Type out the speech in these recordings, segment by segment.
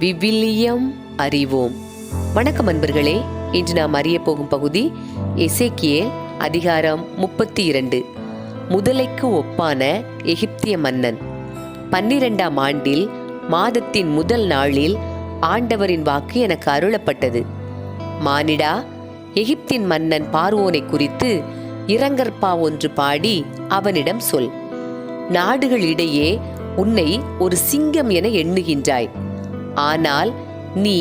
விவிலியம் அறிவோம். வணக்கம் அன்பர்களே இன்று நாம் அறிய போகும் பகுதி எசேக்கியேல் அதிகாரம் முப்பத்தி இரண்டு முதலைக்கு ஒப்பான எகிப்திய மன்னன். பன்னிரெண்டாம் ஆண்டில் மாதத்தின் முதல் நாளில் ஆண்டவரின் வாக்கு எனக்கு அருளப்பட்டது. மானிடா எகிப்தின் மன்னன் பார்வோனை குறித்து இரங்கற்பா ஒன்று பாடி அவனிடம் சொல். நாடுகளிடையே உன்னை ஒரு சிங்கம் என எண்ணுகின்றாய். ஆனால் நீ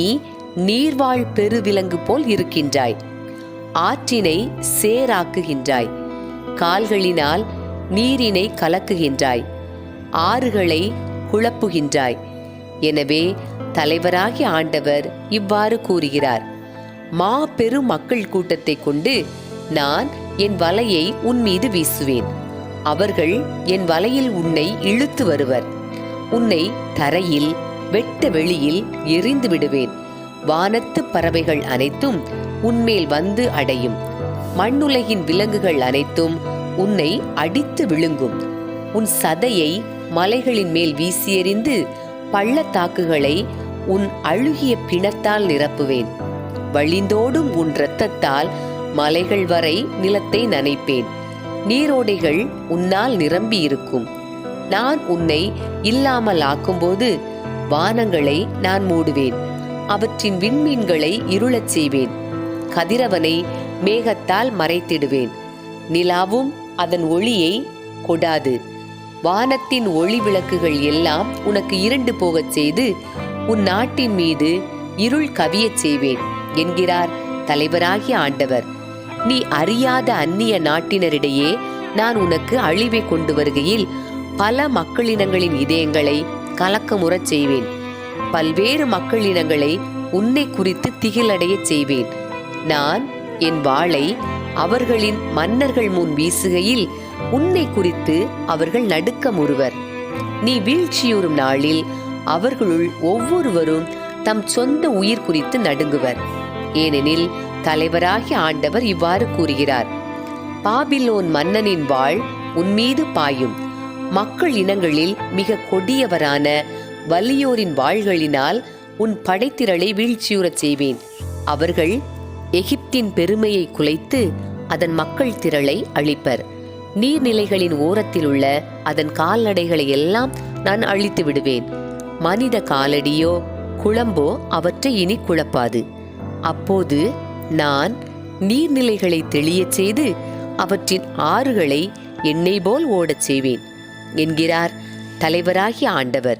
நீர்வாழ் பெருவிலங்கு போல் இருக்கின்றாய். ஆற்றினை சேராக்குகின்றாய். கால்களினால் நீரினை கலக்குகின்றாய். ஆறுகளை குழப்புகின்றாய். எனவே தலைவராகிய ஆண்டவர் இவ்வாறு கூறுகிறார். மா பெரும் மக்கள் கூட்டத்தை கொண்டு நான் என் வலையை உன் மீது வீசுவேன். அவர்கள் என் வலையில் உன்னை இழுத்து வருவர். உன்னை தரையில் வெட்ட வெளியில் எரிந்து விடுவேன். வானத்து பறவைகள் அனைத்தும் உன்மேல் வந்து அடையும். மண்ணுலகின் விலங்குகள் அனைத்தும் உன்னை அடித்து விழுங்கும். உன் சதையை மலைகளின் மேல் வீசி எறிந்து பள்ளத்தாக்குகளை உன் அழுகிய பிணத்தால் நிரப்புவேன். வழிந்தோடும் உன் இரத்தத்தால் மலைகள் வரை நிலத்தை நனைப்பேன். நீரோடைகள் உன்னால் நிரம்பி இருக்கும் நான் உன்னை இல்லாமல் ஆக்கும்போது வானங்களை நான் மூடுவேன். அவற்றின் விண்மீன்களை இருளச் செய்வேன். கதிரவனை மேகத்தால் மறைத்திடுவேன். நிலாவும் அதன் ஒளியை கொடாது. வானத்தின் ஒளி விளக்குகள் எல்லாம் உனக்கு இருண்டு போகச் செய்து உன் நாட்டின் மீது இருள் கவியச் செய்வேன் என்கிறார் தலைவராகிய ஆண்டவர். நீ அறியாத அந்நிய நாட்டினரிடையே நான் உனக்கு அழிவை கொண்டு வருகையில் பல மக்களினங்களின் இதயங்களை கலக்கமுறச் செய்வேன். பல்வேறு மக்கள் இனங்களை உன்னை குறித்து திகிலடையச் செய்வேன். நான் என் வாளை அவர்களின் மன்னர்கள் முன் வீசுகையில் உன்னை குறித்து அவர்கள் நடுக்கமுறுவர். நீ வீழ்ச்சியுறும் நாளில் அவர்களுள் ஒவ்வொருவரும் தம் சொந்த உயிர் குறித்து நடுங்குவர். ஏனெனில் தலைவராகிய ஆண்டவர் இவ்வாறு கூறுகிறார். பாபிலோன் மன்னனின் வாழ் உன்மீது பாயும். மக்கள் இனங்களில் மிக கொடியவரான வலியோரின் வாள்களினால் உன் படைத்திரளை வீழ்ச்சியுறச் செய்வேன். அவர்கள் எகிப்தின் பெருமையை குலைத்து அதன் மக்கள் திரளை அழிப்பர். நீர்நிலைகளின் ஓரத்தில் உள்ள அதன் கால்நடைகளை எல்லாம் நான் அழித்து விடுவேன். மனித காலடியோ குழம்போ அவற்றை இனி குழப்பாது. அப்போது நான் நீர்நிலைகளை தெளியச் செய்து அவற்றின் ஆறுகளை எண்ணெய் போல் ஓடச் செய்வேன். என்கிறார் தலைவராகிய ஆண்டவர்.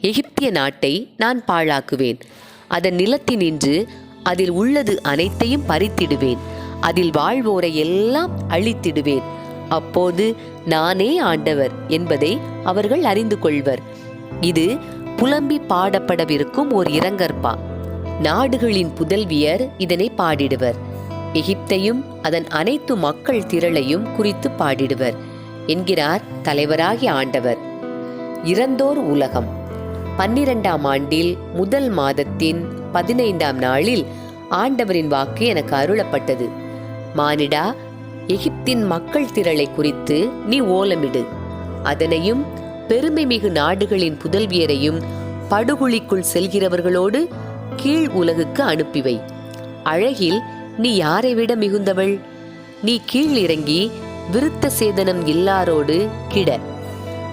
எகிப்திய நாட்டை நான் பாழாக்குவேன். அதன் நிலத்தினின்று அதில் உள்ளது அனைத்தையும் பறித்திடுவேன். அதில் வாழ்வோரை எல்லாம் அழித்திடுவேன். அப்போது நானே ஆண்டவர் என்பதை அவர்கள் அறிந்து கொள்வர். இது புலம்பி பாடப்படவிருக்கும் ஓர் இரங்கற்பா. நாடுகளின் புதல்வியர் இதனை பாடிடுவர். எகிப்தையும் அதன் அனைத்து மக்கள் திரளையும் குறித்து பாடிடுவர். என்கிறார் தலைவராகிய ஆண்டவர். இறந்தோர் உலகம். பன்னிரெண்டாம் ஆண்டில் முதல் மாதத்தின் பதினைந்தாம் நாளில் ஆண்டவரின் வாக்கு எனக்கு அருளப்பட்டது. மானிடா எகிப்தின் மக்கள் திரளை குறித்து நீ ஓலமிடு. அதனையும் பெருமை மிகு நாடுகளின் புதல்வியரையும் படுகுழிக்குள் செல்கிறவர்களோடு கீழ் உலகுக்கு அனுப்பிவை. அழகில் நீ யாரை விட மிகுந்தவள்? நீ கீழ் இறங்கி விருத்த சேதனம் இல்லாரோடு கிட.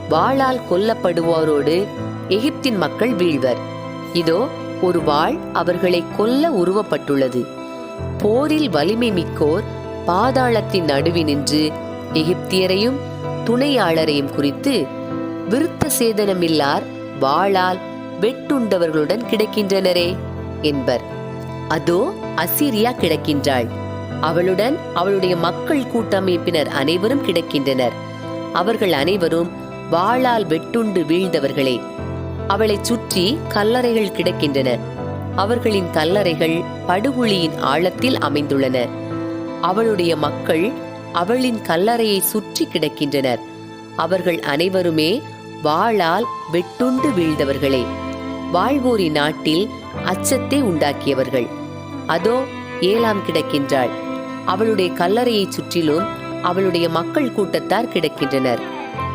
வாளால் கொல்லப்படுவோரோடு எகிப்தின் மக்கள் வீழ்வர். இதோ ஒரு வாள் அவர்களை கொல்ல உருவப்பட்டுள்ளது. போரில் வலிமை மிக்கோர் பாதாளத்தின் நடுவினின்று எகிப்தியரையும் துணையாளரையும் குறித்து விருத்த சேதனமில்லார் வாளால் வெட்டுண்டவர்களுடன் கிடக்கின்றனரே என்பர். அதோ அசீரியா கிடக்கின்றாள். அவளுடன் அவளுடைய மக்கள் கூட்டமைப்பினர் அனைவரும் கிடக்கின்றனர். அவர்கள் அனைவரும் வாளால் வெட்டுண்டு வீழ்ந்தவர்களே. அவளைச் சுற்றி கல்லறைகள் கிடக்கின்றன. அவர்களின் கல்லறைகள் படுகுழியின் ஆழத்தில் அமைந்துள்ளன. அவளுடைய மக்கள் அவளின் கல்லறையை சுற்றி கிடக்கின்றனர். அவர்கள் அனைவருமே வாளால் வெட்டுண்டு வீழ்ந்தவர்களே. வாழ்வோரின் நாட்டில் அச்சத்தை உண்டாக்கியவர்கள். அதோ ஏழாம் கிடக்கின்றாள். அவளுடைய கல்லறையை சுற்றிலும் அவளுடைய மக்கள் கூட்டத்தார் கிடக்கின்றனர்.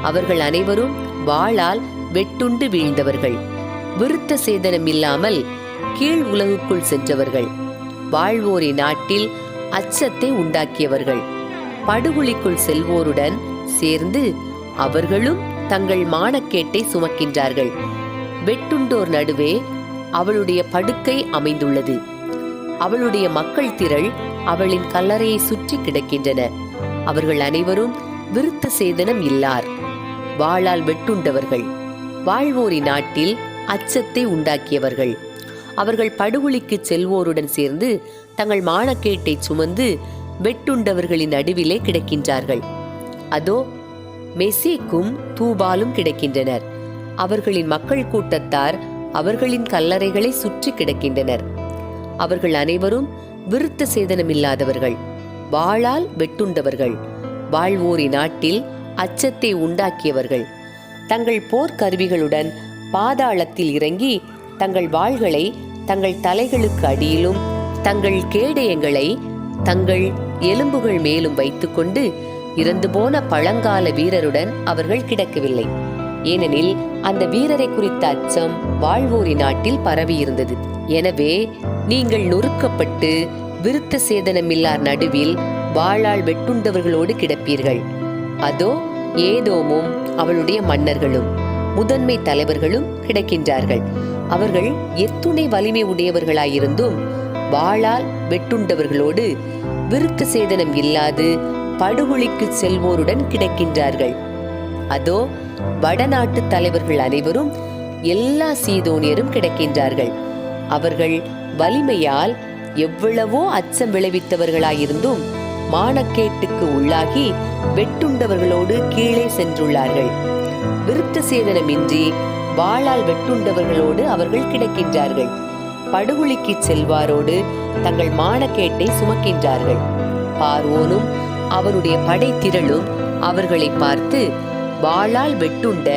அவர்கள் அனைவரும் வாளால் வெட்டுண்டு வீழ்ந்தவர்கள். விருத்த சேதனம் இல்லாமல் கீழ் உலகுக்குள் சென்றவர்கள். வாழ்வோரை நாட்டில் அச்சத்தை உண்டாக்கியவர்கள். படுகுழிக்குள் செல்வோருடன் சேர்ந்து அவர்களும் தங்கள் மானக்கேட்டை சுமக்கின்றார்கள். வெட்டுண்டோர் நடுவே அவளுடைய படுக்கை அமைந்துள்ளது. அவளுடைய மக்கள் திரள் அவளின் கல்லறையை சுற்றி கிடக்கின்றன. அவர்கள் அனைவரும் விருத்த சேதனம் இல்லார். வாளால் வெட்டுண்டவர்கள். வாழ்வோரி நாட்டில் அச்சத்தை உண்டாக்கியவர்கள். அவர்கள் படுகொலிக்கு செல்வோருடன் சேர்ந்து தங்கள் மானக்கேட்டை சுமந்து வெட்டுண்டவர்களின் நடுவிலே கிடக்கின்றார்கள். அதோ மெசேக்கும் தூபாலும் கிடக்கின்றனர். அவர்களின் மக்கள் கூட்டத்தார் அவர்களின் கல்லறைகளை சுற்றி கிடக்கின்றனர். அவர்கள் அனைவரும் விருத்த சேதனமில்லாதவர்கள் வாளால் வெட்டுண்டவர்கள் வாழ்வோரி நாட்டில் அச்சத்தை உண்டாக்கியவர்கள். தங்கள் போர்க்கருவிகளுடன் பாதாளத்தில் இறங்கி தங்கள் வாள்களை தங்கள் தலைகளுக்கு அடியிலும் தங்கள் கேடயங்களை தங்கள் எலும்புகள் மேலும் வைத்துக்கொண்டு இறந்து போன பழங்கால வீரருடன் அவர்கள் கிடக்கவில்லை. ஏனெனில் அந்த வீரரை குறித்த அச்சம் வாழ்வோரி நாட்டில் பரவியிருந்தது. எனவே நீங்கள் நொறுக்கப்பட்டு விருத்த சேதனமில்லார் நடுவில் வாளால் வெட்டுண்டவர்களோடு கிடப்பீர்கள். அதோ ஏதோமும் அவளுடைய மன்னர்களும் முதன்மை தலைவர்களும் கிடக்கின்றார்கள். அவர்கள் எத்துணை வலிமை உடையவர்களாயிருந்தும் வாளால் வெட்டுண்டவர்களோடு விருத்த சேதனம் இல்லாது படுகொலிக்கு செல்வோருடன் கிடக்கின்றார்கள். அதோ வடநாட்டு தலைவர்கள் அனைவரும் எல்லா சீதோனியரும் கிடக்கின்றார்கள். அவர்கள் வலிமையால் எவ்வளவோ அச்சம் விளைவித்தவர்களாயிருந்தும் மானக்கேட்டுக்கு உள்ளாகி வெட்டுண்டவர்களோடு கீழே சென்றுள்ளார்கள். விருத்த சேதனமின்றி வாளால் வெட்டுண்டவர்களோடு அவர்கள் கிடக்கின்றார்கள். படுகொலிக்கு செல்வாரோடு தங்கள் மானக்கேட்டை சுமக்கின்றார்கள். பார்வோனும் அவனுடைய படைத்திரளும் அவர்களை பார்த்து வாளால் வெட்டுண்ட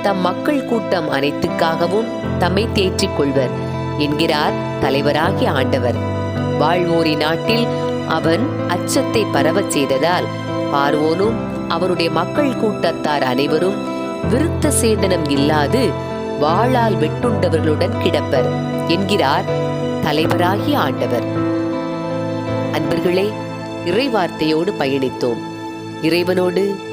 தம் மக்கள் கூட்டம் அனைத்துக்காகவும் தம்மை தேற்றிக் கொள்வர் என்கிறார் தலைவராகிய ஆண்டவர். வாழ்வோரி நாட்டில் அவன் அச்சத்தை பரவச் செய்ததால் பார்வோனும் அவருடைய மக்கள் கூட்டத்தார் அனைவரும் விருத்த சேதனம் இல்லாது வாளால் வெட்டுண்டவர்களுடன் கிடப்பர் என்கிறார் தலைவராகிய ஆண்டவர். அன்பர்களே இறைவார்த்தையோடு பயணித்தோம். இறைவனோடு